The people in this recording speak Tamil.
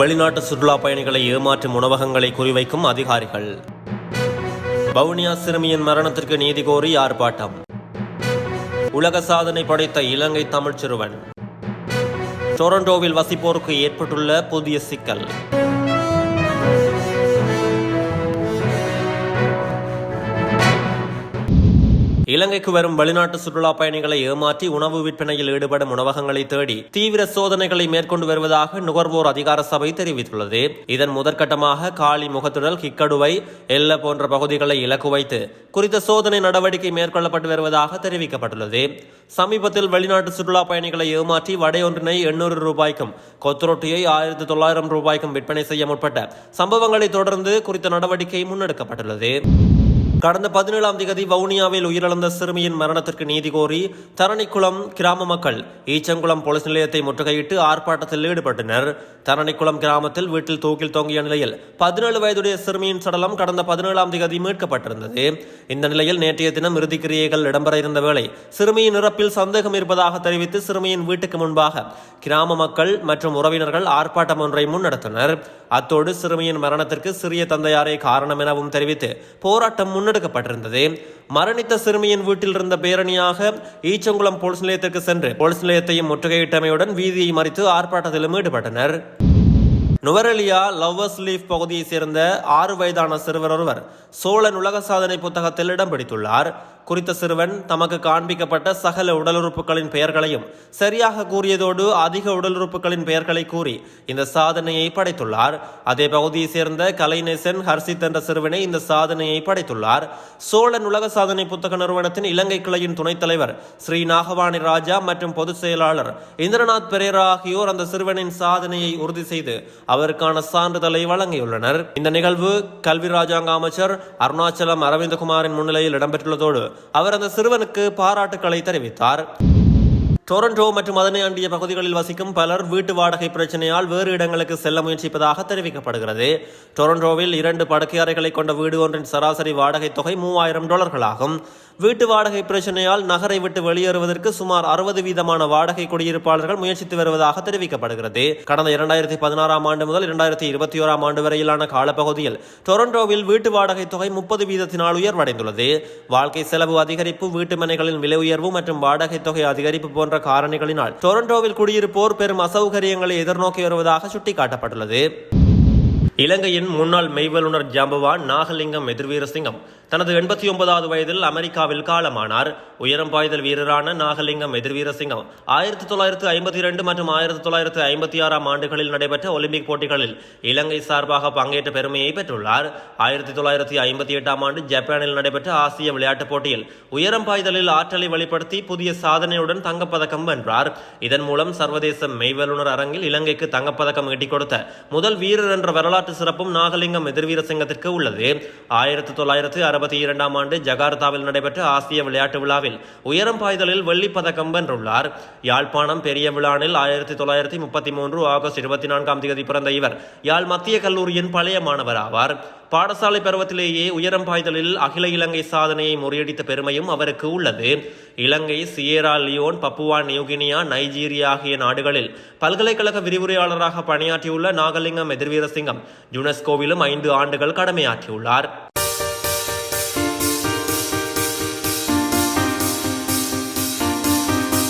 வெளிநாட்டு சுற்றுலா பயணிகளை ஏமாற்றும் உணவகங்களை குறிவைக்கும் அதிகாரிகள். வவுனியா சிறுமியின் மரணத்திற்கு நீதி கோரி ஆர்ப்பாட்டம். உலக சாதனை படைத்த இலங்கை தமிழ் சிறுவன். டொரண்டோவில் வசிப்போருக்கு ஏற்பட்டுள்ள புதிய சிக்கல். இலங்கைக்கு வரும் வெளிநாட்டு சுற்றுலா பயணிகளை ஏமாற்றி உணவு விற்பனையில் ஈடுபடும் உணவகங்களை தேடி தீவிர சோதனைகளை மேற்கொண்டு வருவதாக நுகர்வோர் அதிகார சபை தெரிவித்துள்ளது. இதன் முதற்கட்டமாக காளி முகத்துடல் கிக்கடுவை எல்ல போன்ற பகுதிகளை இலக்கு வைத்து குறித்த சோதனை நடவடிக்கை மேற்கொள்ளப்பட்டு வருவதாக தெரிவிக்கப்பட்டுள்ளது. சமீபத்தில் வெளிநாட்டு சுற்றுலா பயணிகளை ஏமாற்றி வடையொன்றினை எண்ணூறு ரூபாய்க்கும் கொத்துரொட்டியை ஆயிரத்தி தொள்ளாயிரம் ரூபாய்க்கும் விற்பனை செய்ய முற்பட்ட சம்பவங்களை தொடர்ந்து குறித்த நடவடிக்கை முன்னெடுக்கப்பட்டுள்ளது. கடந்த பதினேழாம் தேதி வவுனியாவில் உயிரிழந்த சிறுமியின் மரணத்திற்கு நீதி கோரி தரணிக்குளம் கிராம மக்கள் ஈச்சங்குளம் போலீஸ் நிலையத்தை முற்றுகையிட்டு ஆர்ப்பாட்டத்தில் ஈடுபட்டனர். தரணிக்குளம் கிராமத்தில் வீட்டில் தூக்கில் தொங்கிய நிலையில் பதினேழு வயதுடைய சிறுமியின் சடலம் கடந்த பதினேழாம் தேதி மீட்கப்பட்டிருந்தது. இந்த நிலையில் நேற்றைய தினம் இறுதிக்கிரியைகள் இடம்பெற இருந்த வேளை சிறுமியின் இறப்பில் சந்தேகம் இருப்பதாக தெரிவித்து சிறுமியின் வீட்டுக்கு முன்பாக கிராம மக்கள் மற்றும் உறவினர்கள் ஆர்ப்பாட்டம் ஒன்றை முன்னெடுத்தனர். அத்தோடு சிறுமியின் மரணத்திற்கு சிறிய தந்தையாரே காரணம் எனவும் தெரிவித்து போராட்டம் முன்னெடுக்கப்பட்டிருந்தது மரணித்த சிறுமியின் வீட்டில் இருந்த பேரணியாக ஈச்சங்குளம் போலீஸ் நிலையத்திற்கு சென்று போலீஸ் நிலையத்தையும் முற்றுகையிட்டமையுடன் வீதியை மறித்து ஆர்ப்பாட்டத்திலும் ஈடுபட்டனர். நுவரெலியா லவ்வர்ஸ் லீஃப் பகுதியைச் சேர்ந்த ஆறு வயதான சிறுவர் ஒருவர் சோழன் உலக சாதனை புத்தகத்தில் இடம் பிடித்துள்ளார். குறித்த சிறுவன் தமக்கு காண்பிக்கப்பட்ட சகல உடல் உறுப்புகளின் பெயர்களையும் சரியாக கூறியதோடு அதிக உடல் உறுப்புகளின் பெயர்களை கூறி இந்த சாதனையை படைத்துள்ளார். அதே பகுதியைச் சேர்ந்த கலைநேசன் ஹர்ஷித் என்ற சிறுவனை இந்த சாதனையை படைத்துள்ளார். சோழன் உலக சாதனை புத்தக நிறுவனத்தின் இலங்கை கிளையின் துணைத் தலைவர் ஸ்ரீ நாகவாணி ராஜா மற்றும் பொதுச் செயலாளர் இந்திரநாத் பெரேரா ஆகியோர் அந்த சிறுவனின் சாதனையை உறுதி செய்து அவருக்கான சான்றிதழை வழங்கியுள்ளனர். இந்த நிகழ்வு கல்வி ராஜாங்க அமைச்சர் அருணாச்சலம் அரவிந்தகுமாரின் முன்னிலையில் இடம்பெற்றுள்ளதோடு அவர் அந்த சிறுவனுக்கு பாராட்டுக்களை தெரிவித்தார். டொரண்டோ மற்றும் அதனை அண்டிய பகுதிகளில் வசிக்கும் பலர் வீட்டு வாடகை பிரச்சனையால் வேறு இடங்களுக்கு செல்ல முயற்சிப்பதாக தெரிவிக்கப்படுகிறது. டொரண்டோவில் இரண்டு படுக்கை அறைகளை கொண்ட வீடு ஒன்றின் சராசரி வாடகை தொகை மூவாயிரம் டாலர்களாகும். வீட்டு வாடகை பிரச்சனையால் நகரை விட்டு வெளியேறுவதற்கு சுமார் அறுபது வீதமான வாடகை குடியிருப்பாளர்கள் முயற்சித்து வருவதாக தெரிவிக்கப்படுகிறது. கடந்த இரண்டாயிரத்தி பதினாறாம் ஆண்டு முதல் இரண்டாயிரத்தி இருபத்தி ஓராம் ஆண்டு வரையிலான காலப்பகுதியில் டொரண்டோவில் வீட்டு வாடகை தொகை முப்பது வீதத்தினால் உயர்வடைந்துள்ளது. வாழ்க்கை செலவு அதிகரிப்பு வீட்டு மனைகளின் விலை உயர்வு மற்றும் வாடகை தொகை அதிகரிப்பு போன்ற காரணிகளினால். டொரண்டோவில் குடியிருப்போர் பெரும் அசௌகரியங்களை எதிர்நோக்கி வருவதாக சுட்டிக்காட்டப்பட்டுள்ளது. இலங்கையின் முன்னாள் மெய்வல்லுநர் ஜாம்பவான் நாகலிங்கம் எதிர்வீரசிங்கம். தனது எண்பத்தி ஒன்பதாவது வயதில் அமெரிக்காவில் காலமானார். உயரம் பாய்தல் வீரரான நாகலிங்கம் எதிர்வீரசிங்கம். ஆயிரத்தி தொள்ளாயிரத்து ஐம்பத்தி இரண்டு மற்றும் ஆயிரத்தி தொள்ளாயிரத்து ஐம்பத்தி ஆறாம் ஆண்டுகளில் நடைபெற்ற ஒலிம்பிக் போட்டிகளில் இலங்கை சார்பாக பங்கேற்ற பெருமையை பெற்றுள்ளார். ஆயிரத்தி தொள்ளாயிரத்தி ஐம்பத்தி எட்டாம் ஆண்டு ஜப்பானில் நடைபெற்ற ஆசிய விளையாட்டுப் போட்டியில் உயரம் பாய்தலில் ஆற்றலை வெளிப்படுத்தி புதிய சாதனையுடன் தங்கப்பதக்கம் வென்றார். இதன் மூலம் சர்வதேச மெய்வல்லுநர் அரங்கில் இலங்கைக்கு தங்கப்பதக்கம் ஈட்டிக் கொடுத்த முதல் வீரர் என்ற வரலாற்று சிறப்பும் நாகலிங்கம் எதிர்வீரசிங்கத்திற்கு உள்ளது. ஆயிரத்தி தொள்ளாயிரத்து அறுபத்தி இரண்டாம் ஆண்டு ஜகார்த்தாவில் நடைபெற்ற ஆசிய விளையாட்டு விழாவில் உயரம் பாய்தலில் வெள்ளிப் பதக்கம் வென்றுள்ளார். யாழ்ப்பாணம் பெரிய விழானில் ஆயிரத்தி தொள்ளாயிரத்தி முப்பத்தி மூன்று ஆகஸ்ட் இருபத்தி நான்காம் தேதி பிறந்த இவர். யாழ் மத்திய கல்லூரியின் பழைய மாணவர் ஆவார். பாடசாலை பருவத்திலேயே உயரம் பாய்தலில் அகில இலங்கை சாதனையை முறியடித்த பெருமையும் அவருக்கு உள்ளது. Ilangai Sierra Leone Papua New Guinea Nigeria ஆகிய நாடுகளில் பல்கலைக்கழக விரிவுரையாளராக பணியாற்றியுள்ள நாகலிங்கம் எதிர்வீரசிங்கம் யுனெஸ்கோவிலும் ஐந்து ஆண்டுகள் கடமையாற்றியுள்ளார்.